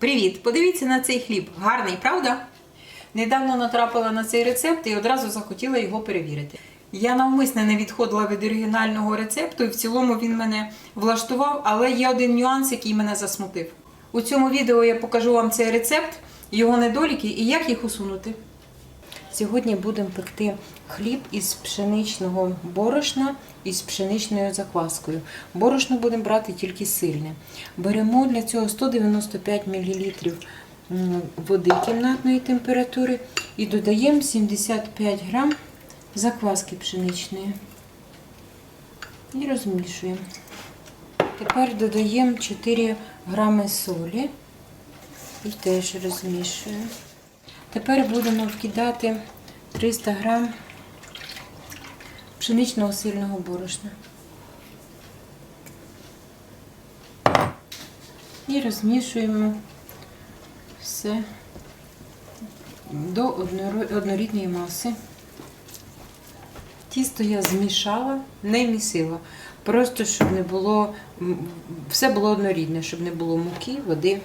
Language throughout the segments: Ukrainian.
Привіт! Подивіться на цей хліб. Гарний, правда? Недавно натрапила на цей рецепт і одразу захотіла його перевірити. Я навмисне не відходила від оригінального рецепту, і в цілому він мене влаштував, але є один нюанс, який мене засмутив. У цьому відео я покажу вам цей рецепт, його недоліки і як їх усунути. Сьогодні будемо пекти хліб із пшеничного борошна із пшеничною закваскою. Борошно будемо брати тільки сильне. Беремо для цього 195 мл води кімнатної температури і додаємо 75 грам закваски пшеничної. І розмішуємо. Тепер додаємо 4 грами солі і теж розмішуємо. Тепер будемо вкидати 300 грам пшеничного сильного борошна. І розмішуємо все до однорідної маси. Тісто я змішала, не місила. Просто щоб не було, все було однорідне, щоб не було муки, води.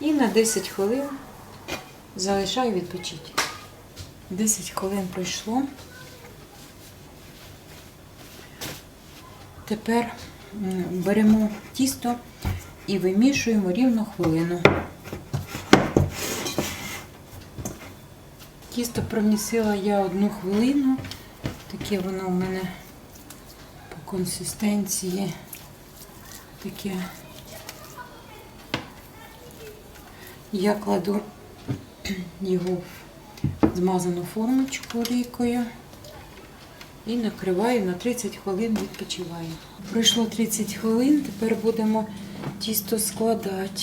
І на 10 хвилин залишаю відпочити. 10 хвилин пройшло. Тепер беремо тісто і вимішуємо рівно хвилину. Тісто промісила я одну хвилину. Таке воно в мене по консистенції таке. Я кладу його в змазану формочку олійкою і накриваю на 30 хвилин відпочиваю. Пройшло 30 хвилин, тепер будемо тісто складати.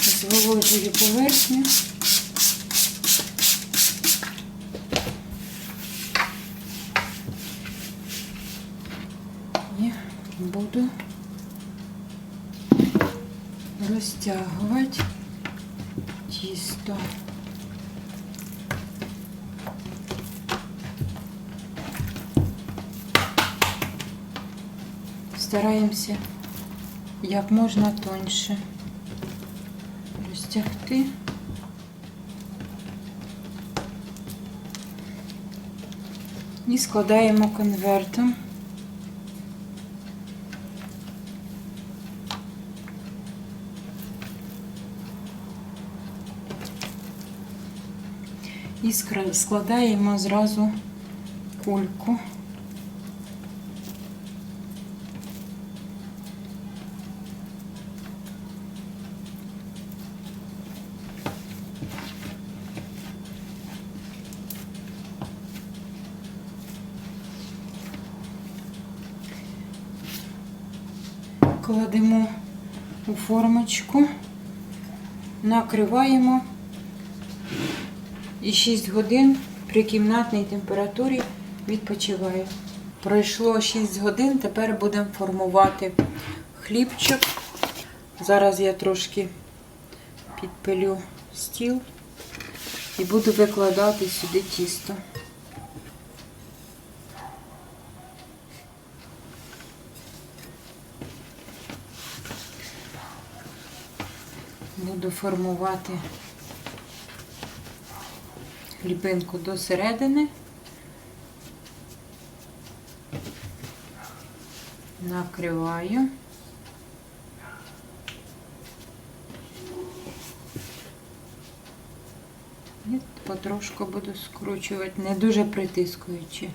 Зволожую поверхню. І буду розтягувати тісто. Стараємося як можна тоньше розтягти. І складаємо конвертом. І складаємо зразу кульку. Кладемо у формочку, накриваємо і 6 годин при кімнатній температурі відпочиває. Пройшло 6 годин, тепер будемо формувати хлібчик. Зараз я трошки підпилю стіл і буду викладати сюди тісто. Буду формувати хлібинку до середини. Накриваю. І потрошку буду скручувати, не дуже притискуючи.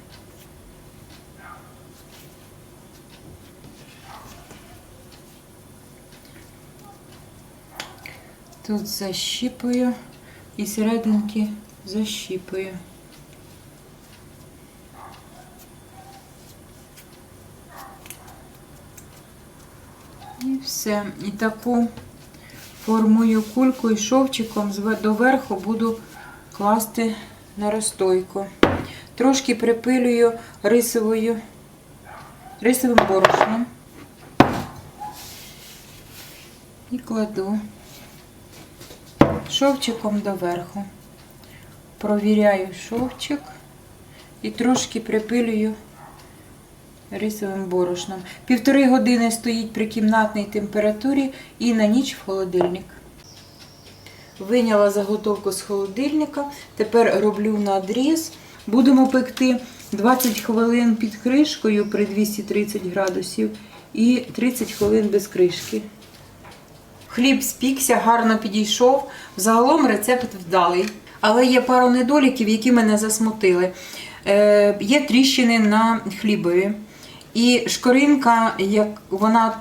Тут защіпую і серединки защіпую. І все. І таку формую кульку і шовчиком доверху буду класти на розстойку. Трошки припилюю рисовою, рисовим борошном. І кладу шовчиком доверху. Провіряю шовчик і трошки припилюю рисовим борошном. Півтори години стоїть при кімнатній температурі і на ніч в холодильник. Виняла заготовку з холодильника. Тепер роблю надріз. Будемо пекти 20 хвилин під кришкою при 230 градусів і 30 хвилин без кришки. Хліб спікся, гарно підійшов. Загалом рецепт вдалий. Але є пару недоліків, які мене засмутили. Е, є тріщини на хлібові. І шкоринка, як вона,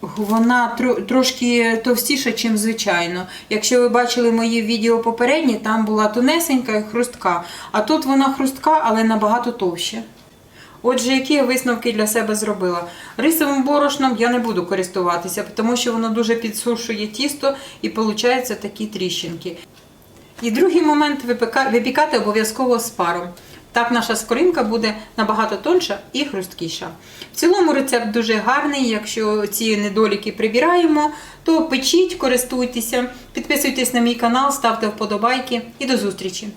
вона тро- трошки товстіша, ніж звичайно. Якщо ви бачили мої відео попередні, там була тонесенька і хрустка. А тут вона хрустка, але набагато товще. Отже, які я висновки для себе зробила? Рисовим борошном я не буду користуватися, тому що воно дуже підсушує тісто і виходять такі тріщинки. І другий момент випікати обов'язково з паром. Так наша скоринка буде набагато тонша і хрусткіша. В цілому рецепт дуже гарний. Якщо ці недоліки прибираємо, то печіть, користуйтеся, підписуйтесь на мій канал, ставте вподобайки і до зустрічі!